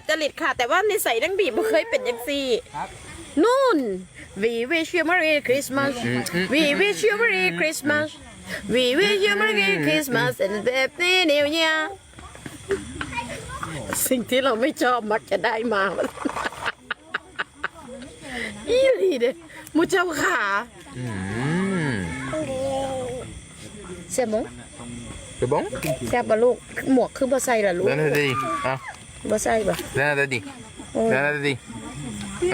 ดจริตค่ะ แต่ว่านิสัยดังบีบ่เคยเป็นอย่างซี่ครับนู่น We wish you Merry Christmas We wish you Merry Christmas We wish you Merry Christmas and Happy New Year สิ่งที่เราไม่ชอบมักจะได้มาอีหลีเด้มูเจ้าขาอืมเสียมง C'est bon แซ่บบ่ลูกหมวกคือบ่ใส่ล่ะลูก Donne à Daddy. Ah, บ่ใส่บ่ donne à Daddy. Donne à Daddy.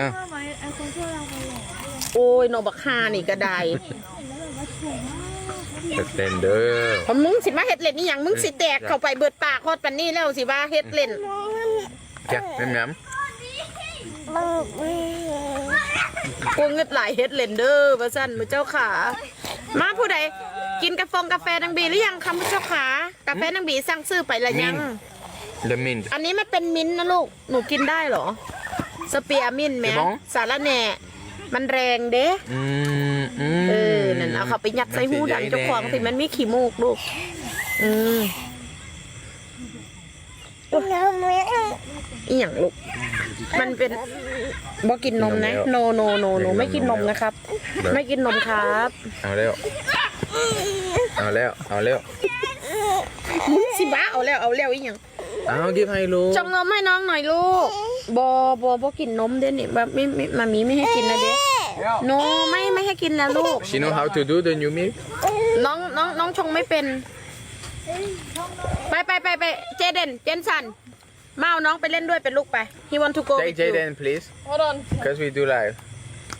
Ah. โอ้ยน้องบักฮานี่ก็ได้ Tender. พอมึงสิมาเฮ็ดเล่นนี่หยังมึงสิแตกเข้าไปเบิดปากฮอดปานนี้แล้วสิว่าเฮ็ดเล่น Tiens, miam miam. กูเงึดหลายเฮ็ดเล่นเด้อว่าซั่นมื้อเจ้าขา มาผู้ใดกินกาแฟกาแฟนังบีหรือยังคะมื้อเจ้าขากาแฟนังบีสั่งซื้อไปแล้วยัง Le mint. อันนี้มันเป็นมิ้นท์นะลูก หนูกินได้เหรอ สเปียร์มิ้นท์แหม C'est bon สารแหน่ มันแรงเด้ Mm, mm. เออ นั่นเอาเขาไปยัดใส่หูดังเจ้าของสิมันไม่ขี้มูกลูก อืมอีหยังลูก มันเป็นบ่กินนมนะ โนโนโนหนูไม่กินนมนะครับ ไม่กินนมครับ เอาแล้ว เอาแล้ว เอาแล้ว มึงสิบ้าเอาแล้วเอาแล้วอีหยัง เอากินให้ลูกจงนมให้น้องหน่อยลูกบอบอบ่กินนมเด้นี่แบบไม่ไม่มามีไม่ให้กินนะเด้โนไม่ไม่ให้กินแล้วลูก She know how to do the new milk? น้องน้องน้องชงไม่เป็น ไปไปไปไปเจเดนเจนสันมาเอาน้องไปเล่นด้วยเป็นลูกไป he want to go Take with you Jaden, please. hold on Because we do live.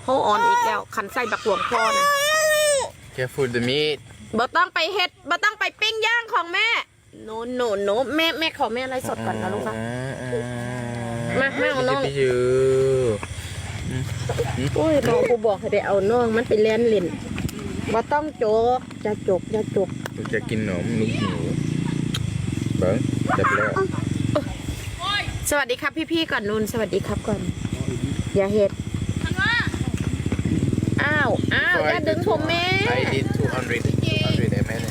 hold on อีกแล้วขันใส่บักหลวงพ่อนะ Careful the meat. บ่ต้องไปเฮ็ดบ่ต้องไปปิ้งย่างของแม่ โนโนโนแม่แม่ขอแม่อะไรสดก่อนนะลูกนะมามาเอาน้องพี่ยูโอ้ยน้องกูบอกให้ได้เอาน้องมันไปเล่นเล่นบ่ต้องโจกจะจกจะจกลูกจะกินหนมลูกหนูเบิ้งจับแล้วสวัสดีครับพี่ๆก่อนนูนสวัสดีครับก่อน อย่าเฮ็ดอ้าวอ้าวอย่าดึงผมแม่ I did 200 200 ml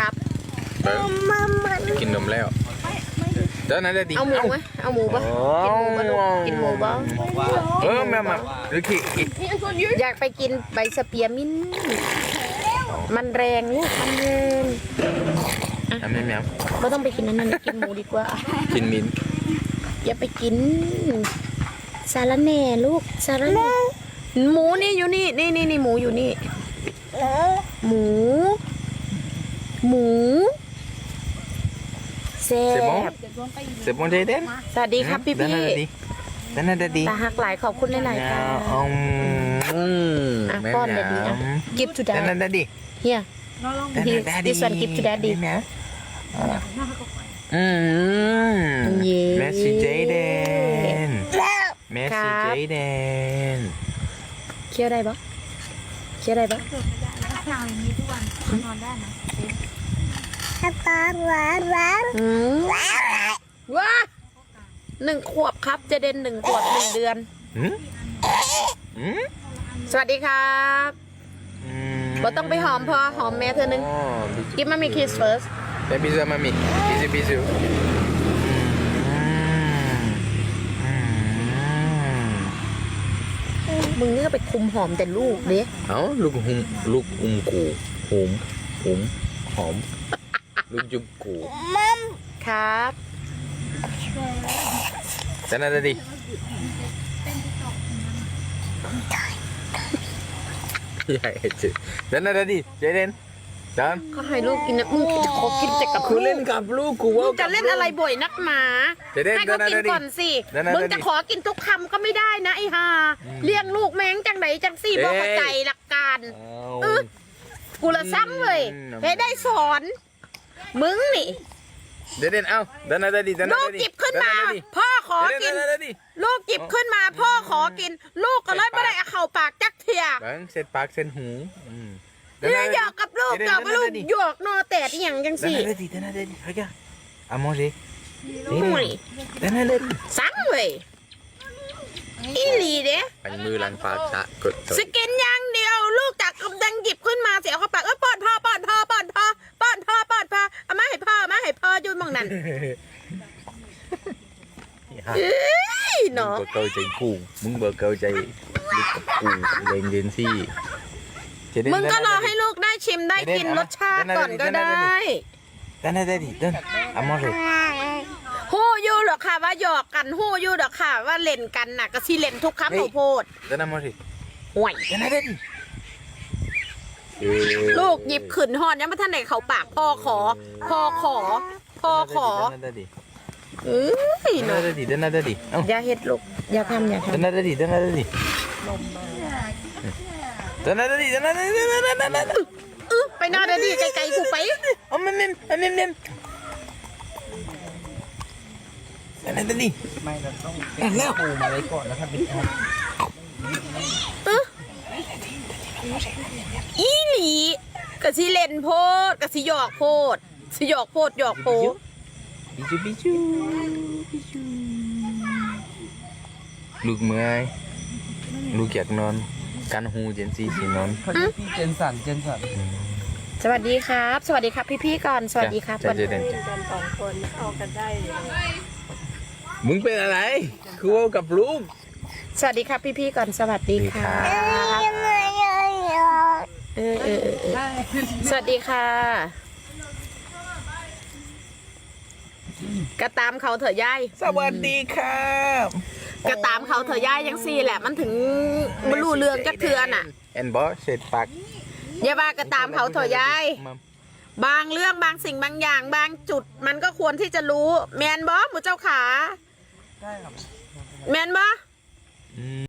ครับ เบิ้งกินนมแล้วเจ้านั้นจะดีเอาหมูไหมเอาหมูปะกินหมูปะลูกกินหมูปะเออแม่มาหรือขี้ขี้อยากไปกินใบสเปียร์มินท์มันแรงลูกมันแรงอะแม่แม่ไม่ต้องไปกินนั้นนั่นกินหมูดีกว่า กินมินอย่าไปกินสารแหน่ลูกสารแหน่หมูนี่อยู่นี่นี่นี่นี่หมูอยู่นี่หมู หมู แซ่เสร็จบ้งบเสร็จบ้งเจเด่นสวัสดีครับพี่ด้านพี่หน้าดีด้านหน้าดีตาหักหลายขอบคุณหลายๆค่ะอืมอะแม่ป้อนแม่เด็ดดีอะ give to ด้านหน้า dad ดี here ด้านห This- น้าดี this one give to daddy แม่อืมเย้แมสซี่เจเดนแมสครัซี่บเจเดนเคี้ยวได้ปะเคี้ยวได้ปะทางนี้ทุกวันนอนได้นะ อืมว้าหนึ่งขวบครับเจเดนหนึ่งขวบหนึ่งเดือน อืมอืมสวัสดีครับบ่ต้องไปหอมพอหอมแม่เธอหนึ่ง Give mommy kiss first Saya bisa mami. Bisu bisu. Hmm. มึงเนี่ยไปคุมหอมแต่ลูกเด้ Áo lúc hum lúc um củ hum hum hom. Lúc chụp củ. ครับ Sana tadi. Ya, itu. Sana tadi. Jaden. Dan. เขาให้ลูกกินนะมึงจะขอกินแต่กับ Aku ลูก len kap lu ku มึงจะเล่นอะไรบ่อยนักหมาเดี๋ยวๆให้เขากินเดี๋ยวๆก่อนสิเดี๋ยวๆมึงจะขอกินทุกคำก็ไม่ได้นะไอ้ห่าเลี้ยงลูกแมงจังไหนจังสี่บอกเข้าใจหลักการ Au. กูละซ้ำเลยอืมเฮ้ได้สอน มึงนี่ Jaden, au. Dana tadi, dana ลูก tadi. จิบขึ้นมา Dana tadi. พ่อขอ Jaden, กิน dana tadi. ลูกจิบขึ้นมาพ่อขอกิน ลูกก็เลยไม่ได้เอาเข่าปากจักเทีย Bang, set pak sen hu. Hmm. เนี่ยหยอกกับลูก Jaden, หยอกกับ dana ลูก tadi. หยอกนอแตดอหย่างจังสี่ Dana tadi, dana tadi. Regarde. À manger. ห่วย Dana tadi. ซ้ำเว้ยอีหลีเด้ Anh mưa lăn pha xạ cực สกินอย่างเดียว ลูกจากกำลังหยิบขึ้นมาเสียเข้าปากเออป้อนพ่อป้อนพ่อป้อนพ่อป้อนพ่อป้อนพ่อ เอามาให้พ่อเอามาให้พ่ออยุ่ นมองนั่นฮะเอ้ยมึงเนาะเบอร์เกาใจกูมึงเบอร์เกาใจลูกกับกูเลงเดนซี่จะได้มึงก็รอให้ลูกได้ชิมได้กินรสชาติก่อนก็ได้ได้ได้ได้ดิเดินเอามาเลยฮู้อยู่หรอกค่ะว่าหยอกกันฮู้อยู่หรอกค่ะว่าเล่นกันน่ะก็สิเล่นทุกคำเขาโพดเดินเอามาเลยห่วยได้ได้ดิเอ้ยลูกหยิบขืนหอนยังไม่ทันไหนเขาปากพ่อขอพ่อขอ พ่อขอ เดินได้ดิเอ้ยเดินเนาได้ดิเดินได้ดิเอ้าอย่าเฮ็ดลูกอย่าทำอย่าทเดินได้ดิเดินได้ดิเดินได้ดิเดินได้ดิเดินได้ดิเดิได้ดิำเออไปหน้าเด้ดิไกลๆกูไปเอาเมมเมมเอาเมมเมมเดินได้ดิไม่เราต้องเป็นปูมาไว้ก่อนแล้วถ้าเป็นแอปเอออีหลีกะสิเล่นโพดกะสิหยอกโพด สิหยอกโพดหยอกโพดบิจูบิจูบิจูลูกเมื่อยลูกอยากนอน กันหูเจนซี่สินอนเขาเรียกพี่เจนสันเจนสันสวัสดีครับ สวัสดีครับ พี่ๆก่อน สวัสดีครับจะจะเด่นมึงเป็นอะไรคือว่ากับลูก สวัสดีครับพี่ๆก่อน สวัสดีค่ะเออเออเออเออสวัสดีค่ะ กระตามเขาเถอะยายสวัสดีครับกระตามเขาเถอะยายยังสี่แหละ มันถึงบรรลุเรื่องจักเทือน่ะแอนบอสเสร็จปากอย่าว่ากระตามเขาเถอะยายมัมบางเรื่องบางสิ่งบางอย่าง บางจุดมันก็ควรที่จะรู้ แมนบอหมูเจ้าขาได้ครับแมนบออืม